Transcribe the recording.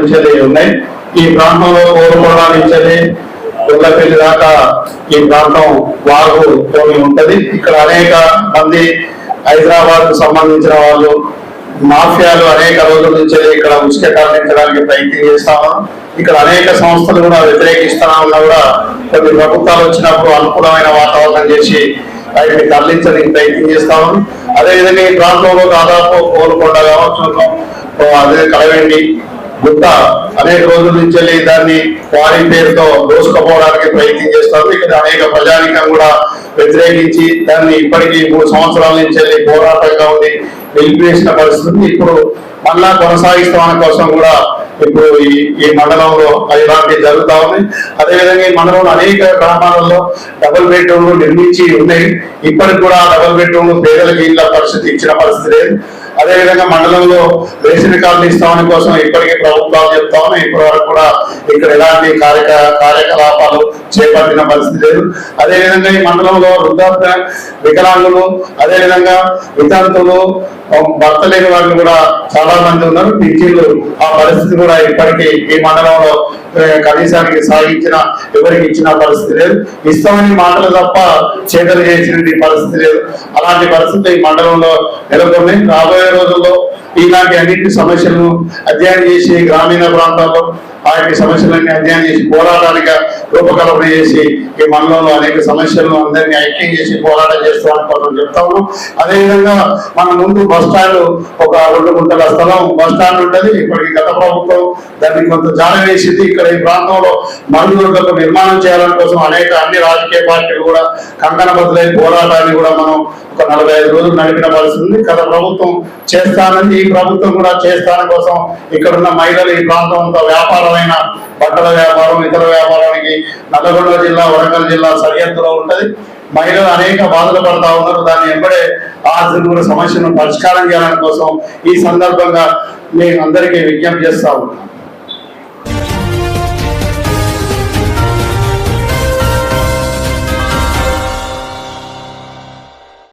నుంచి ఉన్నాయి. ఈ ప్రాంతంలో కోరుకోవడా నుంచి ఉల్లపల్లి దాకా ఈ ప్రాంతం వాగు తోని ఉంటది. ఇక్కడ అనేక మంది హైదరాబాద్కు సంబంధించిన వాళ్ళు మాఫియాలు అనేక రోజుల నుంచి ఇక్కడ ఉసుక తరలించడానికి ప్రయత్నం చేస్తాము. ఇక్కడ అనేక సంస్థలు కూడా వ్యతిరేకిస్తున్నా ఉన్నా కూడా కొన్ని ప్రభుత్వాలు వచ్చినప్పుడు అనుకూలమైన వాతావరణం చేసి వాటిని తరలించడానికి ప్రయత్నం చేస్తాము. అదేవిధంగా ఈ ప్రాంతంలో దాదాపు కోలుకొండ కావచ్చు అదే కలవండి గుట్ట అనేక రోజుల నుంచి వెళ్ళి దాన్ని వారి పేరుతో దోసుకుపోవడానికి ప్రయత్నం చేస్తారు. ఇక్కడ అనేక ప్రజానికం కూడా వ్యతిరేకించి దాన్ని ఇప్పటికీ మూడు సంవత్సరాల నుంచి వెళ్ళి పోరాటంగా ఉంది నిలిపివేసిన పరిస్థితి ఇప్పుడు మళ్ళా కొనసాగిస్తామని కోసం కూడా ఇప్పుడు ఈ ఈ మండలంలో ఇలాంటివి జరుగుతా ఉంది. అదేవిధంగా ఈ మండలంలో అనేక గ్రామాలలో డబుల్ బెడ్రూమ్లు నిర్మించి ఉన్నాయి. ఇప్పటికి కూడా డబుల్ బెడ్రూమ్లు పేదలకు ఇళ్ళ పరిస్థితి ఇచ్చిన పరిస్థితి లేదు. అదేవిధంగా మండలంలో రేషన్ కార్డులు ఇస్తామని కోసం ఇప్పటికీ ప్రభుత్వాలు చెప్తా ఉన్నాయి. ఇప్పటి వరకు కూడా ఇక్కడ ఎలాంటి కార్యక కార్యకలాపాలు చేపట్టిన పరిస్థితి లేదు. అదేవిధంగా ఈ మండలంలో వృద్ధాప్య వికలాంగులు అదేవిధంగా వితంతులు భర్త లేని వాళ్ళు కూడా చాలా మంది ఉన్నారు. పింఛన్లు ఆ పరిస్థితి కూడా ఇప్పటికీ ఈ మండలంలో కనీసానికి సాగించిన ఎవరికి ఇచ్చిన పరిస్థితి లేదు. ఇస్తామని మాటలు తప్ప చేతలు చేసిన పరిస్థితి లేదు. అలాంటి పరిస్థితి ఈ మండలంలో నెలకొని రాబోయే రోజుల్లో ఇలాంటి అన్నింటి సమస్యలను అధ్యయనం చేసి గ్రామీణ ప్రాంతాల్లో ఆ యొక్క సమస్యలన్నీ అధ్యయనం చేసి పోరాటానికి రూపకల్పన చేసి ఈ మండలంలో అనేక సమస్యలను అందరినీ ఐక్యం చేసి పోరాటం చేస్తామని కొంచెం చెప్తాము అదేవిధంగా మన ముందు బస్ స్టాండ్ ఒక రెండు గుంటల స్థలం బస్ స్టాండ్ ఉంటుంది. ఇప్పటికి గత ప్రభుత్వం దాన్ని కొంత జాడ వేసింది ఇక్కడ ఈ ప్రాంతంలో మరుగుదొడ్లకు నిర్మాణం చేయాలని కోసం అనేక అన్ని రాజకీయ పార్టీలు కూడా కంకణ బదులై పోరాటాన్ని కూడా మనం ఒక నలభై ఐదు రోజులు నడిపిన ఉంది గత ప్రభుత్వం చేస్తానని ఈ ప్రభుత్వం కూడా చేస్తాను కోసం ఇక్కడ ఉన్న మహిళలు ఈ ప్రాంతం వ్యాపారమైన బట్టల వ్యాపారం ఇతర వ్యాపారానికి నల్లగొండ జిల్లా వరంగల్ జిల్లా సరిహద్దులో ఉంటది. మహిళలు అనేక బాధలు పడతా ఉన్నారు. దాన్ని ఎంబడే ఆ కూడా సమస్యను పరిష్కారం చేయడానికి కోసం ఈ సందర్భంగా మేము అందరికీ విజ్ఞప్తి చేస్తా ఉన్నాం